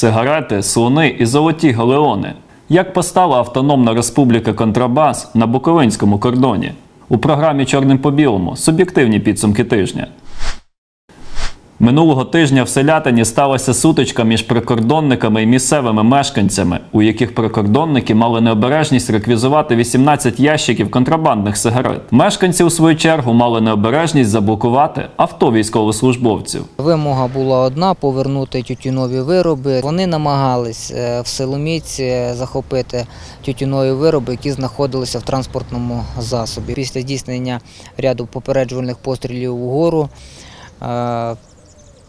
сигарети, слони і золоті галеони. Як постала Автономна Республіка Контрабас на Буковинському кордоні? У програмі Чорним по білому суб'єктивні підсумки тижня. Минулого тижня в селятині сталася сутичка між прикордонниками і місцевими мешканцями, у яких прикордонники мали необережність реквізувати 18 ящиків контрабандних сигарет. Мешканці, у свою чергу, мали необережність заблокувати авто військовослужбовців. Вимога була одна повернути тютюнові вироби. Вони намагались е, в Силоміці захопити тютюнові вироби, які знаходилися в транспортному засобі. Після здійснення ряду попереджувальних пострілів угору е,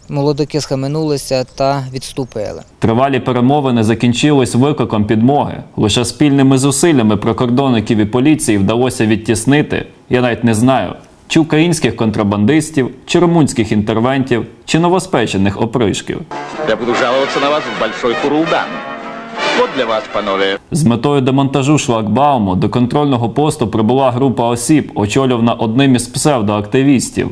молодики схаменулися та відступили. Тривалі перемовини закінчились викликом підмоги. Лише спільними зусиллями прикордонників і поліції вдалося відтіснити, я навіть не знаю, чи українських контрабандистів, чи румунських інтервентів, чи новоспечених опришків. Я буду жаловаться на вас в большой Курулдан. Вот для вас, панове. З метою демонтажу шлагбауму до контрольного посту прибула група осіб, очолювана одним із псевдоактивістів.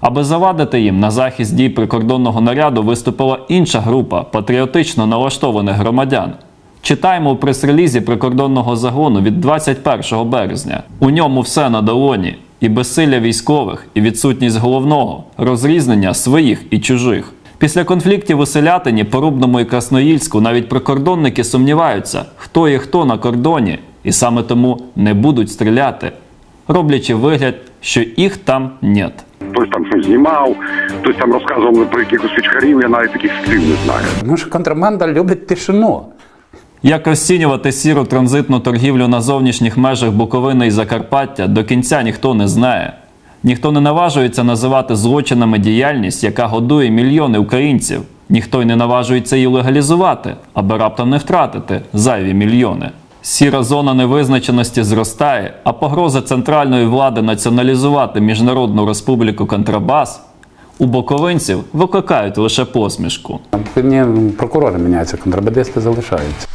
Аби завадити їм на захист дій прикордонного наряду виступила інша група патріотично налаштованих громадян. Читаємо у прес-релізі прикордонного загону від 21 березня. У ньому все на долоні. І безсилля військових, і відсутність головного розрізнення своїх і чужих. Після конфліктів у Селятині, Порубному і Красноїльську навіть прикордонники сумніваються, хто є хто на кордоні, і саме тому не будуть стріляти, роблячи вигляд, що їх там нет. Хтось там щось знімав, хтось там розказував про якихось вичкарів, я навіть таких слів не знаю. Тому що контрабанда любить тишину. Як розцінювати сіру транзитну торгівлю на зовнішніх межах Буковини і Закарпаття до кінця ніхто не знає. Ніхто не наважується називати злочинами діяльність, яка годує мільйони українців. Ніхто й не наважується її легалізувати, аби раптом не втратити зайві мільйони. Сіра зона невизначеності зростає, а погроза центральної влади націоналізувати Міжнародну республіку Контрабас у боковинців викликають лише посмішку. Ні, прокурори міняються, контрабандисти залишаються.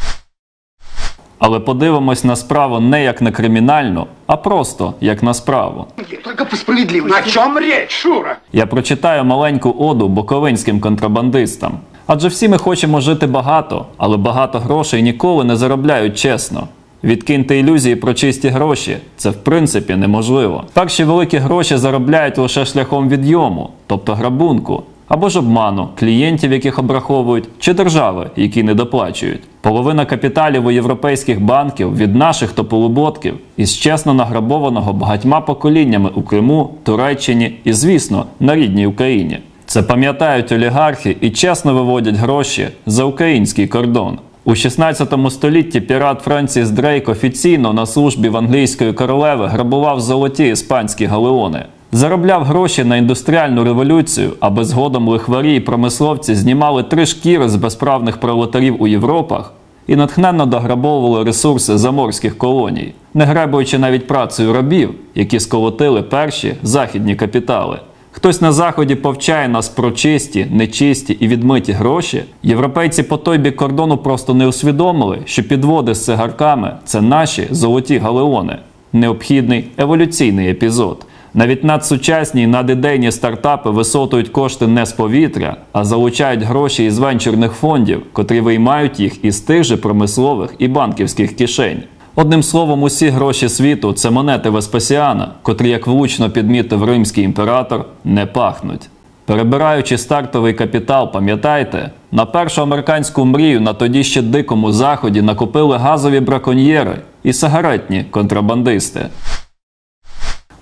Але подивимось на справу не як на кримінальну, а просто як на справу. Только по справедливости. На чем речь, Шура? Я прочитаю маленьку оду боковинським контрабандистам. Адже всі ми хочемо жити багато, але багато грошей ніколи не заробляють чесно. Відкиньте ілюзії про чисті гроші, це в принципі неможливо. Перші великі гроші заробляють лише шляхом відйому, тобто грабунку, або ж обману клієнтів, яких обраховують, чи держави, які не доплачують. Половина капіталів у європейських банків від наших то полуботків із чесно награбованого багатьма поколіннями у Криму, Туреччині і, звісно, на рідній Україні. Це пам'ятають олігархи і чесно виводять гроші за український кордон. У 16 столітті пірат Френсіс Дрейк офіційно на службі в англійської королеви грабував золоті іспанські галеони. Заробляв гроші на індустріальну революцію, аби згодом лихварі і промисловці знімали три шкіри з безправних пролетарів у Європах і натхненно дограбовували ресурси заморських колоній, не гребуючи навіть працею рабів, які сколотили перші західні капітали. Хтось на заході повчає нас про чисті, нечисті і відмиті гроші. Європейці по той бік кордону просто не усвідомили, що підводи з цигарками це наші золоті галеони, необхідний еволюційний епізод. Навіть надсучасні і надідейні стартапи висотують кошти не з повітря, а залучають гроші із венчурних фондів, котрі виймають їх із тих же промислових і банківських кишень. Одним словом, усі гроші світу це монети Веспасіана, котрі, як влучно підмітив римський імператор, не пахнуть. Перебираючи стартовий капітал, пам'ятаєте, на першу американську мрію на тоді ще дикому заході накопили газові браконьєри і сигаретні контрабандисти.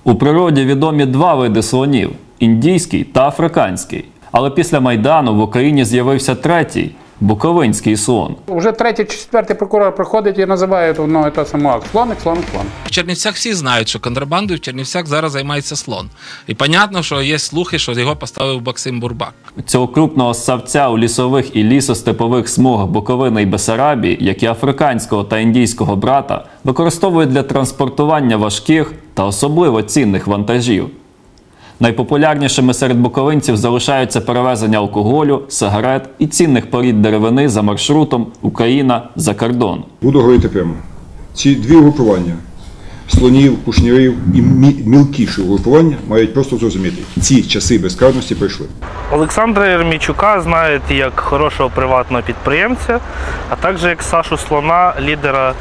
У природі відомі два види слонів індійський та африканський. Але після Майдану в Україні з'явився третій буковинський слон. Уже третій чи четвертий прокурор приходить і називає і те самого слоник, слоник, слоник. В Чернівцях всі знають, що контрабандою в Чернівцях зараз займається слон. І понятно, що є слухи, що його поставив Максим Бурбак. Цього крупного ссавця у лісових і лісостепових смугах Буковини і Бесарабії, як і африканського та індійського брата, використовують для транспортування важких та особливо цінних вантажів. Найпопулярнішими серед буковинців залишаються перевезення алкоголю, сигарет і цінних порід деревини за маршрутом Україна за кордон. Буду говорити прямо. Ці дві угрупування слонів, кушнірів і мі- мілкіші угрупування мають просто зрозуміти, ці часи безкарності пройшли. Олександра Єрмійчука знають як хорошого приватного підприємця, а також як Сашу Слона, лідера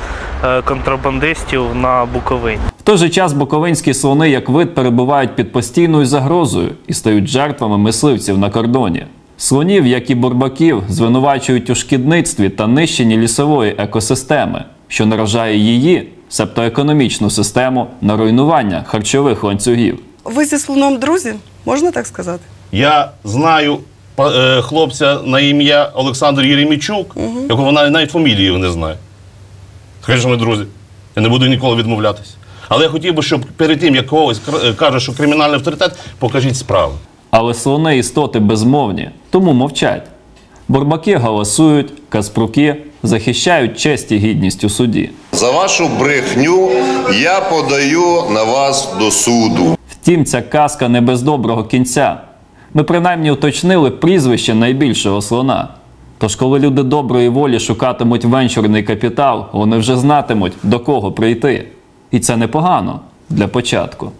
е, контрабандистів на Буковині. В той же час буковинські слони як вид перебувають під постійною загрозою і стають жертвами мисливців на кордоні. Слонів, як і бурбаків, звинувачують у шкідництві та нищенні лісової екосистеми, що наражає її, себто економічну систему, на руйнування харчових ланцюгів. Ви зі слоном друзі, можна так сказати? Я знаю е, хлопця на ім'я Олександр Єремійчук, якого вона навіть фамілії не знає. Скажи, що ми друзі. Я не буду ніколи відмовлятися. Але я хотів би, щоб перед тим, як когось е, каже, що кримінальний авторитет, покажіть справи. Але слони істоти безмовні, тому мовчать. Бурбаки голосують, каспруки захищають честь і гідність у суді. За вашу брехню я подаю на вас до суду. Втім, ця казка не без доброго кінця. Ми принаймні уточнили прізвище найбільшого слона. Тож, коли люди доброї волі шукатимуть венчурний капітал, вони вже знатимуть, до кого прийти. І це непогано для початку.